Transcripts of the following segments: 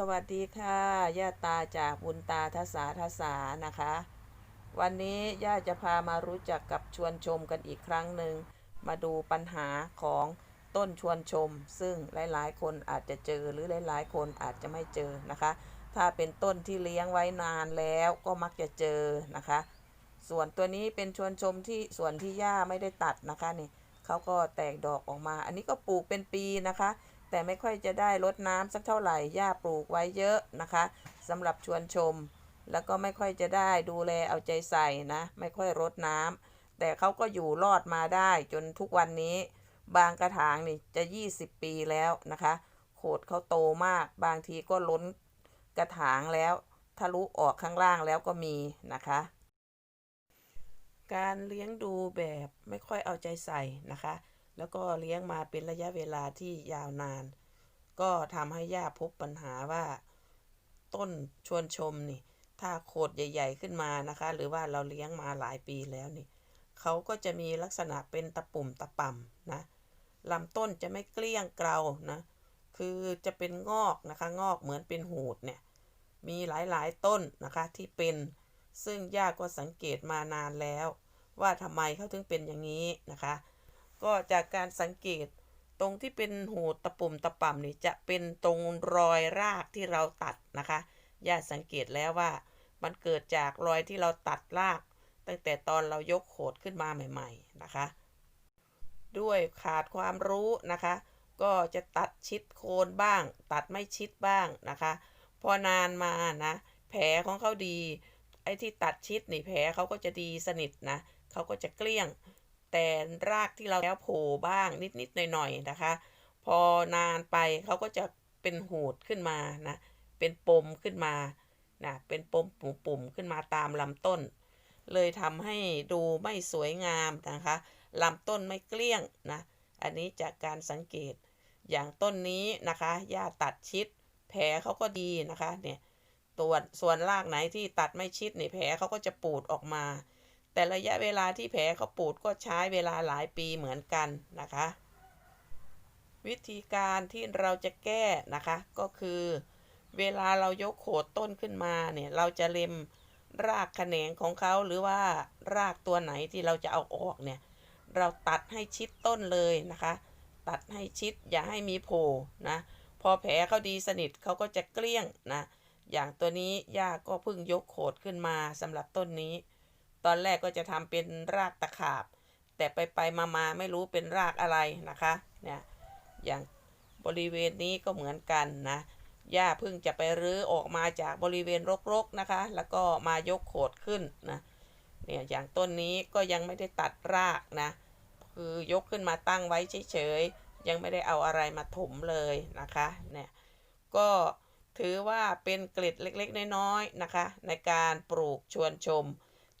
สวัสดีค่ะย่าตาจากบุญตาทศาทศานะคะ วันนี้ย่าจะพามารู้จักกับชวนชมกันอีกครั้งหนึ่ง มาดูปัญหาของต้นชวนชม ซึ่งหลายๆ คนอาจจะเจอหรือหลายๆ คนอาจจะไม่เจอนะคะ ถ้าเป็นต้นที่เลี้ยงไว้นานแล้วก็มักจะเจอนะคะ ส่วนตัวนี้เป็นชวนชมที่ส่วนที่ย่าไม่ได้ตัดนะคะนี่เขาก็แตกดอกออกมา อันนี้ก็ปลูกเป็นปีนะคะ แต่ไม่ค่อยจะได้รดน้ำสักเท่าไหร่ย่าปลูกไว้เยอะนะคะสำหรับชวนชม แล้วก็ไม่ค่อยจะได้ดูแลเอาใจใส่นะ ไม่ค่อยรดน้ำแต่เขาก็อยู่รอดมาได้จนทุกวันนี้ บางกระถางนี่จะ 20 ปีแล้วนะคะ โขดเขาโตมาก บางทีก็ล้นกระถางแล้วทะลุออกข้างล่างแล้วก็มีนะคะ การเลี้ยงดูแบบไม่ค่อยเอาใจใส่นะคะ แล้วก็เลี้ยงมาเป็นระยะเวลาที่ยาวนาน ก็ทำให้ย่าพบปัญหาว่า ต้นชวนชมนี่ ถ้าโขดใหญ่ ๆขึ้นมานะคะ หรือว่าเราเลี้ยงมาหลายปีแล้วนี่เขาก็จะมีลักษณะเป็นตะปุ่มตะป่ำนะลำต้นจะไม่เกลี้ยงเกลานะ คือจะเป็นงอกนะคะ งอกเหมือนเป็นหูดเนี่ย มีหลายๆต้นนะคะที่เป็น ซึ่งย่าก็สังเกตมานานแล้ว ว่าทำไมเขาถึงเป็นอย่างนี้นะคะ ก็จากการสังเกตตรงที่เป็นหูตะปุ่มตะป่ำนี่จะเป็นตรงรอยรากที่เราตัดนะคะย่าสังเกตแล้วว่า มันเกิดจากรอยที่เราตัดราก ตั้งแต่ตอนเรายกโขดขึ้นมาใหม่ ๆนะคะ ด้วยขาดความรู้นะคะ ก็จะตัดชิดโคนบ้าง ตัดไม่ชิดบ้างนะคะ พอนานมานะแผลของเขาดี ไอ้ที่ตัดชิดนี่แผลเขาก็จะดีสนิทนะเขาก็จะเกลี้ยง แต่รากที่เราแล้วโผล่บ้างนิดๆหน่อยๆนะคะ พอนานไปเขาก็จะเป็นหูดขึ้นมานะเป็นปมขึ้นมานะเป็นปมปุ่มๆขึ้นมาตามลำต้น เลยทำให้ดูไม่สวยงามนะคะลำต้นไม่เกลี้ยงนะอันนี้จากการสังเกตอย่างต้นนี้นะคะหญ้าตัดชิด แผลเขาก็ดีนะคะเนี่ยตัวส่วนรากไหนที่ตัดไม่ชิดเนี่ยแผลเขาก็จะปูดออกมา แต่ระยะเวลาที่แผลเขาปูดก็ใช้เวลาหลายปีเหมือนกันนะคะ วิธีการที่เราจะแก้นะคะก็คือ เวลาเรายกโขดต้นขึ้นมาเนี่ยเราจะเล็มรากแขนงของเขาหรือว่ารากตัวไหนที่เราจะเอาออกเนี่ย เราตัดให้ชิดต้นเลยนะคะ ตัดให้ชิดอย่าให้มีโผล่นะพอแผลเขาดีสนิทเขาก็จะเกลี้ยงนะอย่างตัวนี้ย่าก็เพิ่งยกโขดขึ้นมาสำหรับต้นนี้ ตอนแรกก็จะทำเป็นรากตะขาบ แต่ไปไปมามาไม่รู้เป็นรากอะไรนะคะเนี่ยอย่างบริเวณนี้ก็เหมือนกันนะย่าเพิ่งจะไปรื้อออกมาจากบริเวณรกๆนะคะ แล้วก็มายกโขดขึ้นนะเนี่ยอย่างต้นนี้ก็ยังไม่ได้ตัดรากนะคือยกขึ้นมาตั้งไว้เฉยๆยังไม่ได้เอาอะไรมาถมเลยนะคะเนี่ยก็ถือว่าเป็นเกล็ดเล็กๆ น้อยๆนะคะ ในการปลูกชวนชม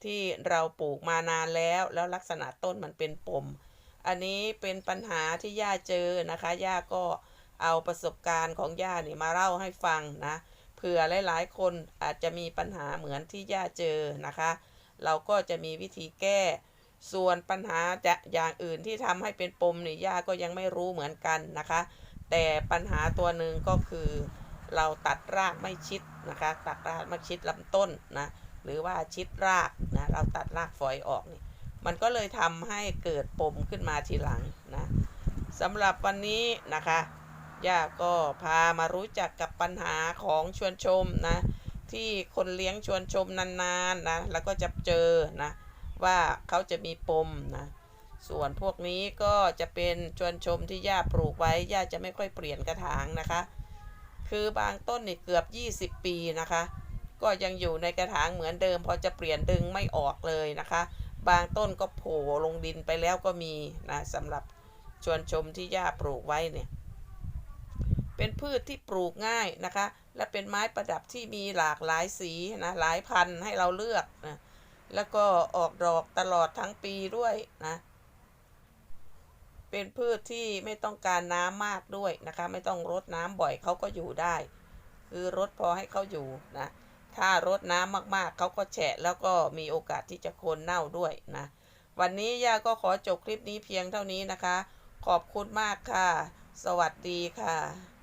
ที่เราปลูกมานานแล้ว แล้วลักษณะต้นมันเป็นปม อันนี้เป็นปัญหาที่ย่าเจอนะคะ ย่าก็เอาประสบการณ์ของย่านี่มาเล่าให้ฟังนะ เผื่อหลาย ๆ คนอาจจะมีปัญหาเหมือนที่ย่าเจอนะคะ เราก็จะมีวิธีแก้ ส่วนปัญหาจะอย่างอื่นที่ทำให้เป็นปมนี่ย่าก็ยังไม่รู้เหมือนกันนะคะ แต่ปัญหาตัวหนึ่งก็คือ เราตัดรากไม่ชิดนะคะ ตัดรากไม่ชิดลำต้นนะ หรือว่าชิดรากนะเราตัดรากฝอยออกนี่มันก็เลยทำให้เกิดปมขึ้นมาทีหลังนะสำหรับวันนี้นะคะย่าก็พามารู้จักกับปัญหาของชวนชมนะที่คนเลี้ยงชวนชมนานๆนนะแล้วก็จะเจอนะว่าเขาจะมีปมนะส่วนพวกนี้ก็จะเป็นชวนชมที่ย่าปลูกไว้ย่าจะไม่ค่อยเปลี่ยนกระถางนะคะ คือบางต้นนี่เกือบ 20 ปีนะคะ ก็ยังอยู่ในกระถางเหมือนเดิม พอจะเปลี่ยนดึงไม่ออกเลยนะคะ บางต้นก็โผล่ลงดินไปแล้วก็มีนะสำหรับชวนชมที่ย่าปลูกไว้เนี่ยเป็นพืชที่ปลูกง่ายนะคะ และเป็นไม้ประดับที่มีหลากหลายสีนะหลายพันธุ์ให้เราเลือกนะแล้วก็ออกดอกตลอดทั้งปีด้วยนะเป็นพืชที่ไม่ต้องการน้ำมากด้วยนะคะ ไม่ต้องรดน้ำบ่อยเขาก็อยู่ได้ คือรดพอให้เขาอยู่นะ ถ้ารดน้ำมากๆ เขาก็แฉะแล้วก็มีโอกาสที่จะโคนเน่าด้วยนะ วันนี้ย่าก็ขอจบคลิปนี้เพียงเท่านี้นะคะ ขอบคุณมากค่ะ สวัสดีค่ะ